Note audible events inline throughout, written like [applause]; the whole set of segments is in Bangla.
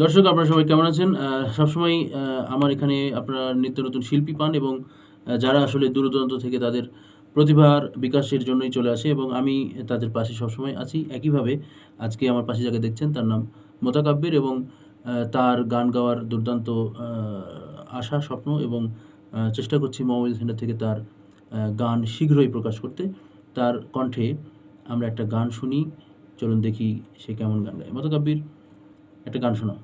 দর্শক, আপনারা সবাই কেমন আছেন? সবসময় আমার এখানে আপনারা নিত্য নতুন শিল্পী পান এবং যারা আসলে দূরদূরান্ত থেকে তাদের প্রতিভার বিকাশের জন্যই চলে আসে এবং আমি তাদের পাশে সবসময় আছি। একইভাবে আজকে আমার পাশে যাকে দেখছেন, তার নাম মোতাকাব্বির এবং তার গান গাওয়ার দুর্দান্ত আশা, স্বপ্ন এবং চেষ্টা করছি মোবাইল সেন্টার থেকে তার গান শীঘ্রই প্রকাশ করতে। তার কণ্ঠে আমরা একটা গান শুনি। চলুন দেখি সে কেমন গান গায়। মোতাকাব্বির একটা গান শোনাও।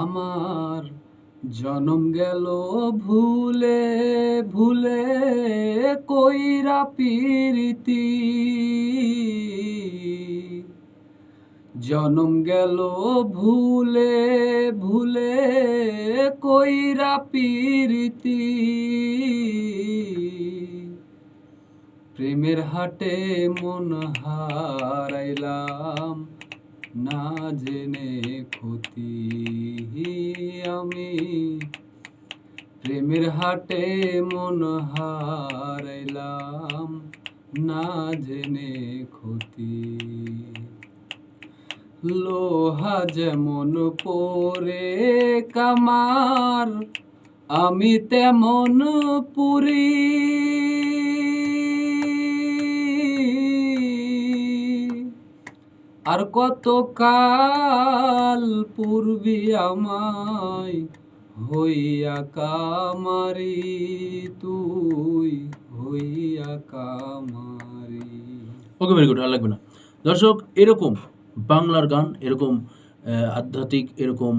আমার জনম গেল ভুলে ভুলে কইরা পিরিতি। জনম গেল ভুলে ভুলে কইরা পিরিতি। প্রেমের হাটে মন হারাইলাম। না জেনে ক্ষতি আমি। প্রেমের হাটে মন হারাইলাম। না জেনে ক্ষতি। লোহা যেমন পরে কামার, আমি তেমন পুরি। আর কত কাল পূর্বি আমায় হইয়া কামারি তুই হইয়া কামারি। ওকে ভেরি গুড আর লাগবে না। দর্শক, এরকম বাংলার গান, এরকম আধ্যাত্মিক, এরকম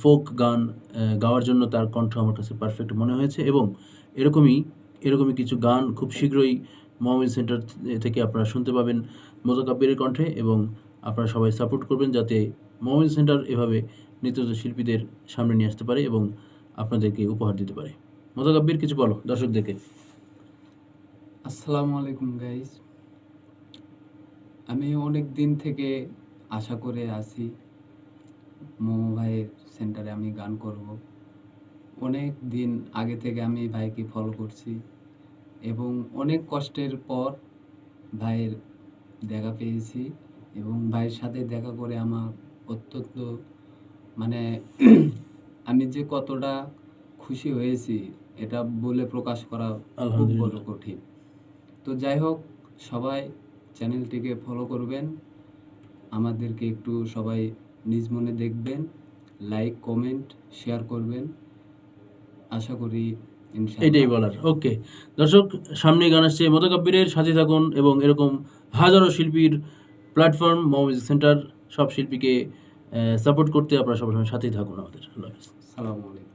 ফোক গান গাওয়ার জন্য তার কণ্ঠ আমার কাছে পারফেক্ট মনে হয়েছে এবং এরকমই এরকমই কিছু গান খুব শীঘ্রই মোহাম্মদ সেন্টার থেকে আপনারা শুনতে পাবেন মোজাকাব্বিরের কণ্ঠে এবং আপনারা সবাই সাপোর্ট করবেন যাতে মোহাম্মদ সেন্টার এভাবে নৃত্য শিল্পীদের সামনে নিয়ে আসতে পারে এবং আপনাদেরকে উপহার দিতে পারে। মোজাকাব্বির কিছু বলো দর্শকদেরকে। আসসালামু আলাইকুম গাইজ আমি অনেক দিন থেকে আশা করে আছি মোমো ভাইয়ের সেন্টারে আমি গান করব। অনেক দিন আগে থেকে আমি ভাইকে ফলো করছি। এবং অনেক কষ্টের পর ভাইয়ের দেখা পেয়েছি এবং ভাইয়ের সাথে দেখা করে আমার অত্যন্ত মানে [clears throat] আমি যে কতটা খুশি হয়েছি এটা বলে প্রকাশ করা খুব বড় কঠিন। তো যাই হোক সবাই চ্যানেলটিকে ফলো করবেন আমাদেরকে একটু সবাই নিজ মনে দেখবেন লাইক কমেন্ট শেয়ার করবেন। আশা করি এটাই বলার ওকে। দর্শক সামনে গান আসছে মতকাব্যের সাথে থাকুন এবং এরকম হাজারো শিল্পীর প্ল্যাটফর্ম মিউজিক সেন্টার সব শিল্পীকে সাপোর্ট করতে আপনারা সবসময় সাথেই থাকুন আমাদের। আল্লাহ হাফিজ। আসসালামু আলাইকুম।